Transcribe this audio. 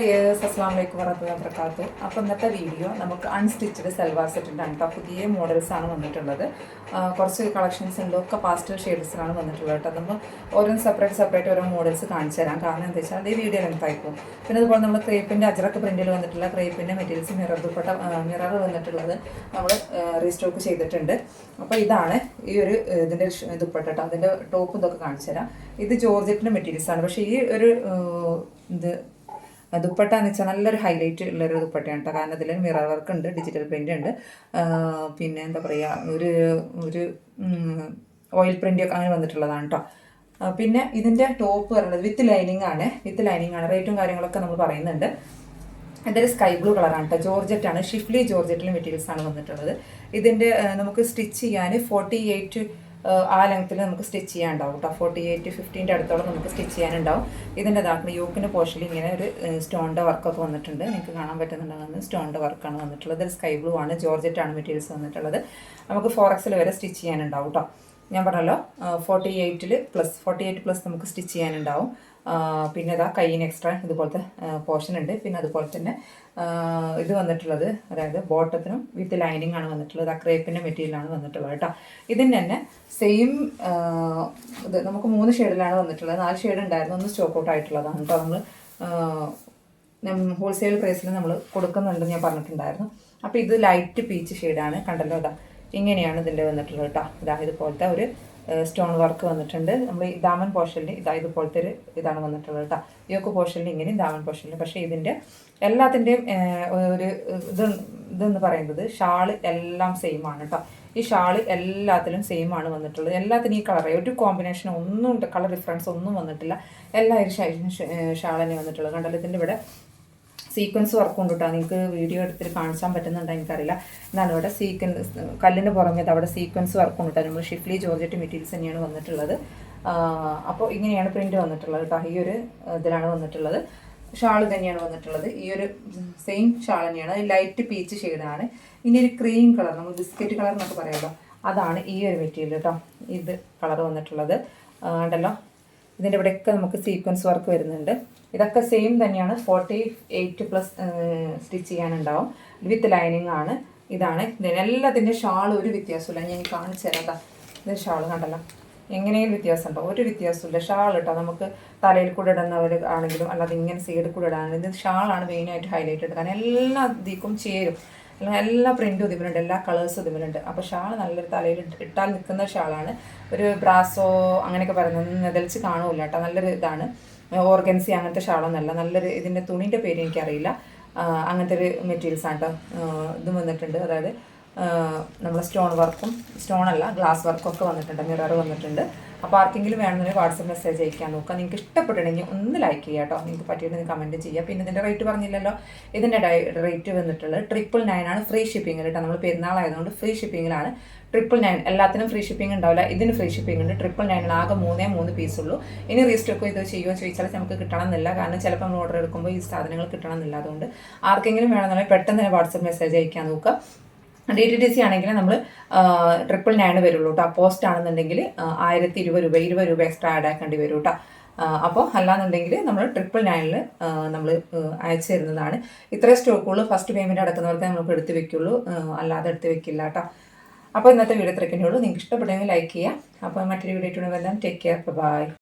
അസ്സാം വലൈക്കും വറഹ്മത്തുള്ളാഹി വബറകാതുഹു അപ്പോൾ ഇന്നത്തെ വീഡിയോ നമുക്ക് അൺസ്റ്റിച്ചഡ് സൽവാർ സെറ്റിന്റെ ആണ് കേട്ടോ. പുതിയ മോഡൽസ് ആണ് വന്നിട്ടുള്ളത്. കുറച്ച് കളക്ഷൻസ് ഉണ്ട്. ഒക്കെ പാസ്റ്റൽ ഷെയ്ഡ്സിലാണ് വന്നിട്ടുള്ളത് കേട്ടോ. നമ്മൾ ഓരോ സെപ്പറേറ്റ് സെപ്പറേറ്റ് ഓരോ മോഡൽസ് കാണിച്ചു തരാം. കാരണം എന്താ വെച്ചാൽ അതേ വീഡിയോ ലെങ്ത് ആയിപ്പോൾ പിന്നെ അതുപോലെ നമ്മൾ ക്രേപ്പിന്റെ അജറക്ക് പ്രിന്റിൽ വന്നിട്ടുള്ള ക്രേപ്പിന്റെ മെറ്റീരിയൽസ് മിറർ ദുപ്പട്ട മിറർ വന്നിട്ടുള്ളത് നമ്മൾ റീസ്റ്റോക്ക് ചെയ്തിട്ടുണ്ട്. അപ്പോൾ ഇതാണ് ഈ ഒരു ഇതിന്റെ ദുപ്പട്ട കേട്ടോ. അതിന്റെ ടോപ്പ് ഇതൊക്കെ കാണിച്ചു തരാം. ഇത് ജോർജറ്റിന്റെ മെറ്റീരിയൽസ് ആണ്. പക്ഷേ ഈ ഒരു ഇത് ദുപ്പട്ട എന്ന് വെച്ചാൽ നല്ലൊരു ഹൈലൈറ്റ് ഉള്ളൊരു ദുപ്പട്ടയാണ് കേട്ടോ കാരണം ഇതിൽ മിറർ വർക്ക് ഉണ്ട് ഡിജിറ്റൽ പ്രിന്റ് ഉണ്ട്. പിന്നെ എന്താ പറയുക ഒരു ഒരു ഓയിൽ പ്രിന്റ് ഒക്കെ അങ്ങനെ വന്നിട്ടുള്ളതാണ് കേട്ടോ പിന്നെ ഇതിന്റെ ടോപ്പ് പറയുന്നത് വിത്ത് ലൈനിങ് ആണ്. വിത്ത് ലൈനിങ് ആണ്. റേറ്റും കാര്യങ്ങളൊക്കെ നമ്മൾ പറയുന്നുണ്ട്. ഇതൊരു സ്കൈ ബ്ലൂ കളറാണ് കേട്ടോ ജോർജറ്റ് ആണ്. ഷിഫ്ലി ജോർജറ്റിലെ മെറ്റീരിയൽസ് ആണ് വന്നിട്ടുള്ളത്. ഇതിന്റെ നമുക്ക് സ്റ്റിച്ച് ചെയ്യാൻ ഫോർട്ടി എയ്റ്റ് ആ ലെങ്ത്തിൽ നമുക്ക് സ്റ്റിച്ച് ചെയ്യാനുണ്ടാവും കേട്ടോ ഫോർട്ടി എയ്റ്റ് ഫിഫ്റ്റീന്റെ അടുത്തോളം നമുക്ക് സ്റ്റിച്ച് ചെയ്യാനുണ്ടാവും. ഇതിന്റെ ഇതാക്കുന്ന യൂക്കിന്റെ പോർഷനിൽ ഇങ്ങനെ ഒരു സ്റ്റോണിന്റെ വർക്കൊക്കെ വന്നിട്ടുണ്ട്. നിങ്ങൾക്ക് കാണാൻ പറ്റുന്നുണ്ടെന്ന് സ്റ്റോണിന്റെ വർക്കാണ് വന്നിട്ടുള്ളത്. സ്കൈ ബ്ലൂ ആണ്. ജോർജറ്റ് ആണ് മെറ്റീരിയൽസ് വന്നിട്ടുള്ളത്. നമുക്ക് ഫോർ എക്സിൽ വരെ സ്റ്റിച്ച് ചെയ്യാനുണ്ടാവും കേട്ടോ ഞാൻ പറഞ്ഞല്ലോ ഫോർട്ടി എയ്റ്റിൽ പ്ലസ് ഫോർട്ടി എയ്റ്റ് പ്ലസ് നമുക്ക് സ്റ്റിച്ച് ചെയ്യാനുണ്ടാവും. പിന്നെ ഇതാ കയ്യിന് എക്സ്ട്രാ ഇതുപോലത്തെ പോർഷൻ ഉണ്ട്. പിന്നെ അതുപോലെ തന്നെ ഇത് വന്നിട്ടുള്ളത് അതായത് ബോട്ടത്തിനും വിത്ത് ലൈനിങ് ആണ് വന്നിട്ടുള്ളത്. ആ ക്രേപ്പിന്റെ മെറ്റീരിയലാണ് വന്നിട്ടുള്ളത് കേട്ടോ. ഇതിന് തന്നെ സെയിം ഇത് നമുക്ക് മൂന്ന് ഷെയ്ഡിലാണ് വന്നിട്ടുള്ളത്. നാല് ഷെയ്ഡ് ഉണ്ടായിരുന്നു ഒന്ന് സ്റ്റോക്ക് ഔട്ട് ആയിട്ടുള്ളതാണ് കേട്ടോ. നമ്മൾ ഹോൾസെയിൽ പ്രൈസിൽ നമ്മൾ കൊടുക്കുന്നുണ്ടെന്ന് ഞാൻ പറഞ്ഞിട്ടുണ്ടായിരുന്നു. അപ്പോൾ ഇത് ലൈറ്റ് പീച്ച് ഷെയ്ഡാണ് കണ്ടല്ലോ ഇതാ ഇങ്ങനെയാണ് ഇതിന്റെ വന്നിട്ടുള്ളത് കേട്ടോ. ഇതാ ഇതുപോലത്തെ ഒരു സ്റ്റോൺ വർക്ക് വന്നിട്ടുണ്ട്. നമ്മൾ ദാമൻ പോർഷനിൽ ഇതാ ഇതുപോലത്തെ ഒരു ഇതാണ് വന്നിട്ടുള്ളത് കേട്ടോ. യോക്ക് പോർഷനിൽ ഇങ്ങനെയും ദാമൻ പോർഷനിൽ പക്ഷേ ഇതിന്റെ എല്ലാത്തിന്റെയും ഒരു ഇത് ഇതെന്ന് പറയുന്നത് ഷാൾ എല്ലാം സെയിം ആണ് കേട്ടോ. ഈ ഷാൾ എല്ലാത്തിലും സെയിം ആണ് വന്നിട്ടുള്ളത്. എല്ലാത്തിനും ഈ കളറേ ഒരു കോമ്പിനേഷൻ ഒന്നും കളർ ഡിഫറൻസ് ഒന്നും വന്നിട്ടില്ല. എല്ലാ തന്നെ വന്നിട്ടുള്ളത്. കണ്ടല്ലോ ഇതിന്റെ ഇവിടെ സീക്വൻസ് വർക്ക് ഉണ്ട് കേട്ടോ നിങ്ങൾക്ക് വീഡിയോ എടുത്തിട്ട് കാണിച്ചാൻ പറ്റുന്നുണ്ടോ എനിക്കറിയില്ല. എന്താണ് ഇവിടെ സീക്വൻസ് കല്ലിന് പുറമേത് അവിടെ സീക്വൻസ് വർക്ക് ഉണ്ട് കേട്ടോ നമ്മൾ ഷിഫ്ലി ജോർജറ്റ് മെറ്റീരിയൽസ് തന്നെയാണ് വന്നിട്ടുള്ളത്. അപ്പോൾ ഇങ്ങനെയാണ് പ്രിന്റ് വന്നിട്ടുള്ളത് കേട്ടോ ഈ ഒരു ഇതിലാണ് വന്നിട്ടുള്ളത്. ഷാൾ തന്നെയാണ് വന്നിട്ടുള്ളത്. ഈ ഒരു സെയിം ഷാൾ തന്നെയാണ്. ലൈറ്റ് പീച്ച് ഷെയ്ഡാണ് ഇനി ഒരു ക്രീം കളർ നമ്മൾ ബിസ്ക്കറ്റ് കളർ എന്നൊക്കെ പറയാമല്ലോ അതാണ് ഈ ഒരു മെറ്റീരിയൽ കേട്ടോ ഇത് കളർ വന്നിട്ടുള്ളത്. ഉണ്ടല്ലോ. ഇതിന്റെ ഇവിടെയൊക്കെ നമുക്ക് സീക്വൻസ് വർക്ക് വരുന്നുണ്ട്. ഇതൊക്കെ സെയിം തന്നെയാണ്. ഫോർട്ടി എയ്റ്റ് പ്ലസ് സ്റ്റിച്ച് ചെയ്യാനുണ്ടാവും. വിത്ത് ലൈനിങ് ആണ്. ഇതാണ്. ഇതിനെല്ലാത്തിന്റെ ഷാൾ ഒരു വ്യത്യാസമില്ല ഞാൻ കാണിച്ചു തരാം. ഇത് ഷാൾ കണ്ടല്ലോ. എങ്ങനെയും വ്യത്യാസം ഉണ്ടോ ഒരു വ്യത്യാസമില്ല ഷാൾ ഇട്ടോ നമുക്ക് തലയിൽ കൂടെ ഇടുന്നവർ ആണെങ്കിലും അല്ലാതെ ഇങ്ങനെ സൈഡിൽ കൂടെ ഇടാണെങ്കിലും ഇത് ഷാളാണ് മെയിനായിട്ട് ഹൈലൈറ്റ് ഇട്ടത് കാരണം എല്ലാ ഇതിക്കും ചേരും. എല്ലാ- പ്രിന്റും ഇതിലുണ്ട് എല്ലാ കളേഴ്സും ഇതിലുണ്ട് അപ്പോൾ ഷാൾ നല്ലൊരു തലയിൽ ഇട്ടാൽ നിൽക്കുന്ന ഷാളാണ് ഒരു ബ്രാസോ അങ്ങനെയൊക്കെ പറയുന്നത് നെതൽച്ച് കാണൂല കേട്ടോ നല്ലൊരു ഇതാണ്. ഓർഗൻസി അങ്ങനത്തെ ഷാളൊന്നല്ല നല്ലൊരു ഇതിന്റെ തുണിന്റെ പേര് എനിക്കറിയില്ല. അങ്ങനത്തെ ഒരു മെറ്റീരിയൽസ് ആണ് കേട്ടോ ഇതും വന്നിട്ടുണ്ട്. അതായത് നമ്മൾ സ്റ്റോൺ വർക്കും സ്റ്റോൺ അല്ല ഗ്ലാസ് വർക്കും ഒക്കെ വന്നിട്ടുണ്ട് മിറർ വന്നിട്ടുണ്ട്. അപ്പോൾ ആർക്കെങ്കിലും വേണമെന്നൊരു വാട്സപ്പ് മെസ്സേജ് അയക്കാൻ നോക്കുക. നിങ്ങൾക്ക് ഇഷ്ടപ്പെട്ടിട്ടുണ്ടെങ്കിൽ ഒന്ന് ലൈക്ക് ചെയ്യുക കേട്ടോ. നിങ്ങൾക്ക് പറ്റിയിട്ട് കമന്റ് ചെയ്യുക പിന്നെ ഇതിന്റെ റേറ്റ് പറഞ്ഞില്ലല്ലോ. ഇതിന്റെ റേറ്റ് വന്നിട്ടുള്ളത് ട്രിപ്പിൾ നയൻ ആണ് ഫ്രീ ഷിപ്പിംഗ് കേട്ടോ. നമ്മൾ പെരുന്നാളായതുകൊണ്ട് ഫ്രീ ഷിപ്പിങ്ങിലാണ് ട്രിപ്പിൾ നയൻ എല്ലാത്തിനും ഫ്രീ ഷിപ്പിംഗ് ഉണ്ടാവില്ല. ഇതിന് ഫ്രീ ഷിപ്പിംഗ് ഉണ്ട്. ട്രിപ്പിൾ നയനിൽ ആകെ മൂന്നേ മൂന്ന് പീസ് ഉള്ളൂ. ഇനി റീസ്റ്റോക്ക് ഇത് ചെയ്യുമോ ചോദിച്ചാൽ നമുക്ക് കിട്ടണം എന്നില്ല. കാരണം ചിലപ്പോൾ നമ്മൾ ഓർഡർ എടുക്കുമ്പോൾ ഈ സാധനങ്ങൾ കിട്ടണം എന്നില്ല. അതുകൊണ്ട് ആർക്കെങ്കിലും വേണമെന്നുണ്ടെങ്കിൽ പെട്ടെന്ന് തന്നെ വാട്സപ്പ് മെസ്സേജ് അയക്കാൻ നോക്കുക. ഡി ടി ഡി സി ആണെങ്കിൽ നമ്മൾ ട്രിപ്പിൾ നയൻ വരുള്ളൂ കേട്ടോ പോസ്റ്റ് ആണെന്നുണ്ടെങ്കിൽ ആയിരത്തി ഇരുപത് രൂപ ഇരുപത് രൂപ എക്സ്ട്രാ ആഡ് ആക്കേണ്ടി വരും കേട്ടോ അപ്പോൾ അല്ലാന്നുണ്ടെങ്കിൽ നമ്മൾ ട്രിപ്പിൾ നയനിൽ നമ്മൾ അയച്ചു തരുന്നതാണ്. ഇത്രയും സ്റ്റോക്കുള്ളൂ ഫസ്റ്റ് പേയ്മെന്റ് അടക്കുന്നവർക്ക് നമുക്ക് എടുത്ത് വെക്കുള്ളൂ. അല്ലാതെ എടുത്ത് വെക്കില്ല കേട്ടോ അപ്പോൾ ഇന്നത്തെ വീഡിയോ ഇത്രയ്ക്കേ ഉള്ളൂ. നിങ്ങൾക്ക് ഇഷ്ടപ്പെട്ടെങ്കിൽ ലൈക്ക് ചെയ്യുക അപ്പോൾ മറ്റൊരു വീഡിയോ ഇട്ടുണ്ടെങ്കിൽ ടേക്ക് കെയർ ബൈ